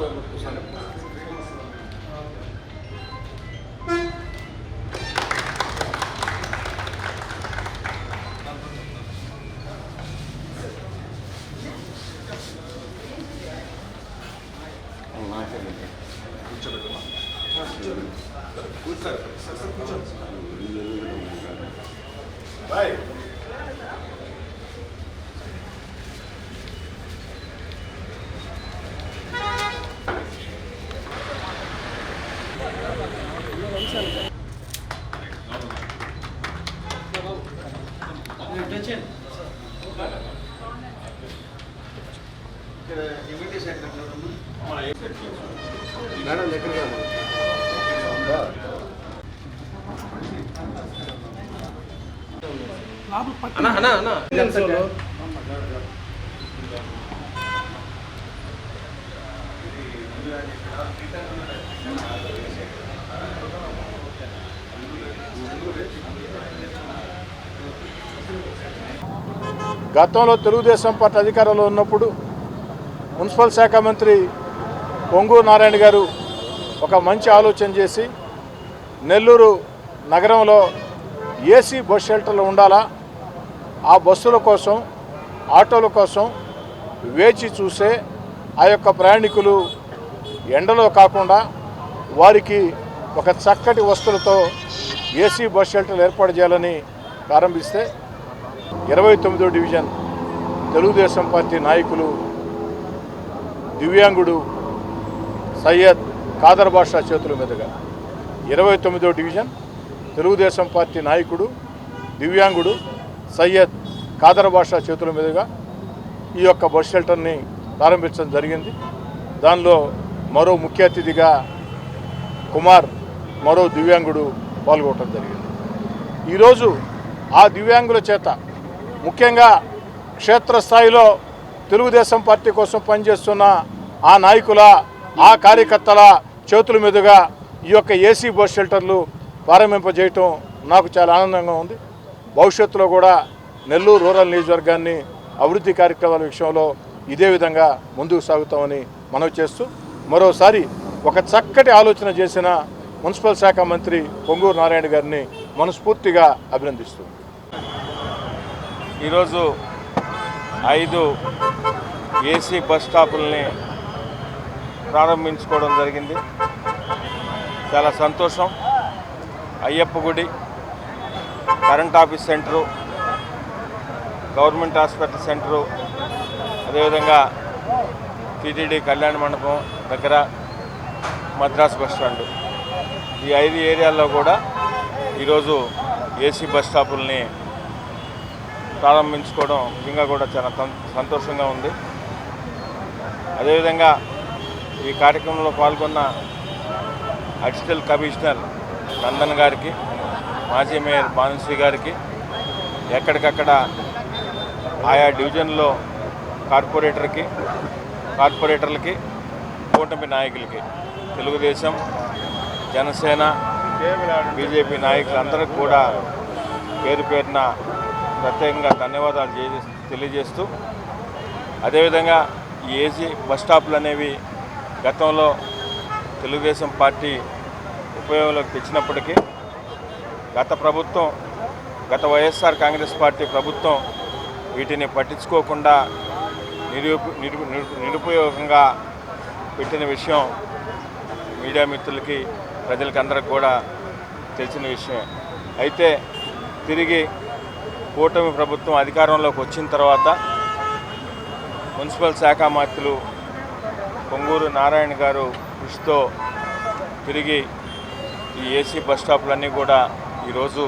Tamam, tamam. Vai! Madam దగ్గరగా అన్న. అన్నా అన్నా. గతంలో తెలుగుదేశం పార్టీ అధికారంలో ఉన్నప్పుడు మున్సిపల్ శాఖ మంత్రి పొంగూరు నారాయణ గారు ఒక మంచి ఆలోచన చేసి నెల్లూరు నగరంలో ఏసీ బస్ షెల్టర్లు ఉండాలా? ఆ బస్సుల కోసం ఆటోల కోసం వేచి చూసే ఆ యొక్క ప్రయాణికులు ఎండలో కాకుండా వారికి ఒక చక్కటి వస్తువులతో ఏసీ బస్ షెల్టర్లు ఏర్పాటు చేయాలని ప్రారంభిస్తే ఇరవై తొమ్మిదో డివిజన్ తెలుగుదేశం పార్టీ నాయకులు దివ్యాంగుడు సయ్యద్ కాదర్ బాషా చేతుల మీదుగా. ఇరవై తొమ్మిదో డివిజన్ తెలుగుదేశం పార్టీ నాయకుడు దివ్యాంగుడు సయ్యద్ కాదర్ బాషా చేతుల మీదుగా ఈ యొక్క బస్ షెల్టర్ని ప్రారంభించడం జరిగింది. దానిలో మరో ముఖ్య అతిథిగా కుమార్ మరో దివ్యాంగుడు పాల్గొనడం జరిగింది. ఈరోజు ఆ దివ్యాంగుల చేత ముఖ్యంగా క్షేత్రస్థాయిలో తెలుగుదేశం పార్టీ కోసం పనిచేస్తున్న ఆ నాయకుల ఆ కార్యకర్తల చేతుల మీదుగా ఈ యొక్క ఏసీ బస్ షెల్టర్లు ప్రారంభింపజేయటం నాకు చాలా ఆనందంగా ఉంది. భవిష్యత్తులో కూడా నెల్లూరు రూరల్ నియోజకవర్గాన్ని అభివృద్ధి కార్యక్రమాల విషయంలో ఇదే విధంగా ముందుకు సాగుతామని మనవి చేస్తూ మరోసారి ఒక చక్కటి ఆలోచన చేసిన మున్సిపల్ శాఖ మంత్రి పొంగూరు నారాయణ గారిని మనస్ఫూర్తిగా అభినందిస్తుంది ఈరోజు ఐదు ఏసీ బస్ స్టాపుల్ని ప్రారంభించుకోవడం జరిగింది. చాలా సంతోషం. అయ్యప్ప గుడి current office centre government hospital centre అదేవిధంగా టీటీడీ కళ్యాణ మండపం దగ్గర మద్రాస్ బస్ స్టాండ్. ఈ ఐదు ఏరియాల్లో కూడా ఈరోజు ఏసీ బస్ స్టాపుల్ని ప్రారంభించుకోవడం నిజంగా కూడా చాలా సంతోషంగా ఉంది. అదేవిధంగా ఈ కార్యక్రమంలో పాల్గొన్న అడిషనల్ కమిషనర్ నందన్ గారికి మాజీ మేయర్ భానుశ్రీ గారికి ఎక్కడికక్కడ ఆయా డివిజన్లో కార్పొరేటర్కి కార్పొరేటర్లకి కూటమి నాయకులకి తెలుగుదేశం జనసేన బీజేపీ నాయకులందరికీ కూడా పేరు పేరున ప్రత్యేకంగా ధన్యవాదాలు తెలియజేస్తూ అదేవిధంగా ఈ ఏసీ బస్టాప్లు అనేవి గతంలో తెలుగుదేశం పార్టీ ఉపయోగంలోకి తెచ్చినప్పటికీ గత ప్రభుత్వం గత వైఎస్ఆర్ కాంగ్రెస్ పార్టీ ప్రభుత్వం వీటిని పట్టించుకోకుండా నిరుప నిరుపయోగంగా పెట్టిన విషయం మీడియా మిత్రులకి ప్రజలకి అందరికి కూడా తెలిసిన విషయమే. అయితే తిరిగి కూటమి ప్రభుత్వం అధికారంలోకి వచ్చిన తర్వాత మున్సిపల్ శాఖ మంత్రులు పొంగూరు నారాయణ గారు కృషితో తిరిగి ఈ ఏసీ బస్ స్టాపులన్నీ కూడా ఈరోజు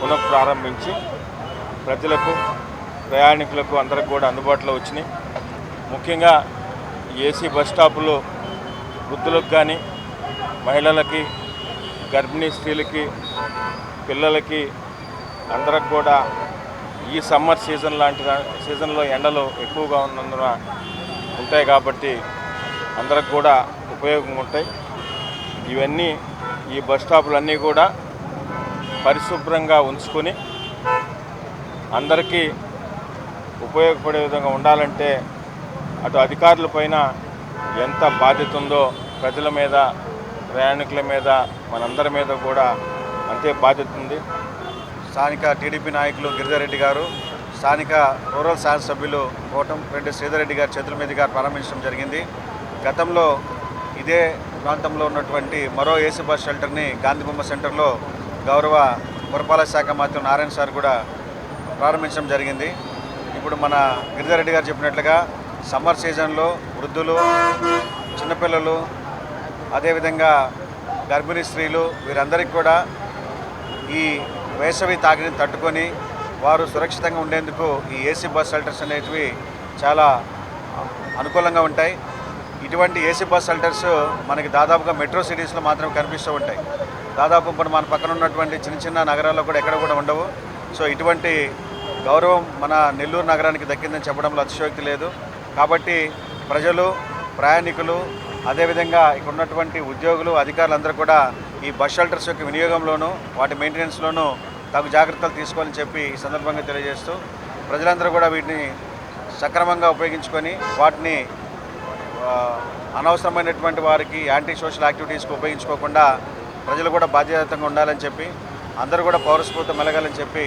పునఃప్రారంభించి ప్రజలకు ప్రయాణికులకు అందరికి కూడా అందుబాటులో వచ్చినాయి. ముఖ్యంగా ఏసీ బస్ స్టాపులు వృద్ధులకు కానీ మహిళలకి గర్భిణీ స్త్రీలకి పిల్లలకి అందరికి కూడా ఈ సమ్మర్ సీజన్ లాంటి సీజన్లో ఎండలు ఎక్కువగా ఉన్నందున ఉంటాయి కాబట్టి అందరికి కూడా ఉపయోగం ఉంటాయి. ఇవన్నీ ఈ బస్ స్టాపులన్నీ కూడా పరిశుభ్రంగా ఉంచుకొని అందరికీ ఉపయోగపడే విధంగా ఉండాలంటే అటు అధికారుల పైన ఎంత బాధ్యత ఉందో ప్రజల మీద ప్రయాణికుల మీద మనందరి మీద కూడా అంతే బాధ్యత ఉంది. స్థానిక టీడీపీ నాయకులు గిరిజారెడ్డి గారు స్థానిక రూరల్ శాసనసభ్యులు కోటంరెడ్డి శ్రీధర్ రెడ్డి గారి చేతుల మీదుగా ప్రారంభించడం జరిగింది. గతంలో ఇదే ప్రాంతంలో ఉన్నటువంటి మరో ఏసీ బస్ షెల్టర్ని గాంధీబొమ్మ సెంటర్లో గౌరవ పురపాలక శాఖ మంత్రి నారాయణ సార్ కూడా ప్రారంభించడం జరిగింది. ఇప్పుడు మన గిరిధర్ రెడ్డి గారు చెప్పినట్లుగా సమ్మర్ సీజన్లో వృద్ధులు చిన్నపిల్లలు అదేవిధంగా గర్భిణీ స్త్రీలు వీరందరికీ కూడా ఈ వేసవి తాకిని తట్టుకొని వారు సురక్షితంగా ఉండేందుకు ఈ ఏసీ బస్ షెల్టర్స్ అనేటివి చాలా అనుకూలంగా ఉంటాయి. ఇటువంటి ఏసీ బస్ షెల్టర్స్ మనకి దాదాపుగా మెట్రో సిటీస్లో మాత్రమే కనిపిస్తూ ఉంటాయి. దాదాపు ఇప్పుడు మన పక్కన ఉన్నటువంటి చిన్న చిన్న నగరాల్లో కూడా ఎక్కడ కూడా ఉండవు. సో ఇటువంటి గౌరవం మన నెల్లూరు నగరానికి దక్కిందని చెప్పడంలో అతిశయోక్తి లేదు. కాబట్టి ప్రజలు ప్రయాణికులు అదేవిధంగా ఇక్కడ ఉన్నటువంటి ఉద్యోగులు అధికారులందరూ కూడా ఈ బస్ షెల్టర్స్ యొక్క వినియోగంలోనూ వాటి మెయింటెనెన్స్లోనూ తగు జాగ్రత్తలు తీసుకోవాలని చెప్పి ఈ సందర్భంగా తెలియజేస్తూ ప్రజలందరూ కూడా వీటిని సక్రమంగా ఉపయోగించుకొని వాటిని అనవసరమైనటువంటి వారికి యాంటీ సోషల్ యాక్టివిటీస్కి ఉపయోగించుకోకుండా ప్రజలు కూడా బాధ్యతంగా ఉండాలని చెప్పి అందరూ కూడా పౌరస్ఫూర్తి మెలగాలని చెప్పి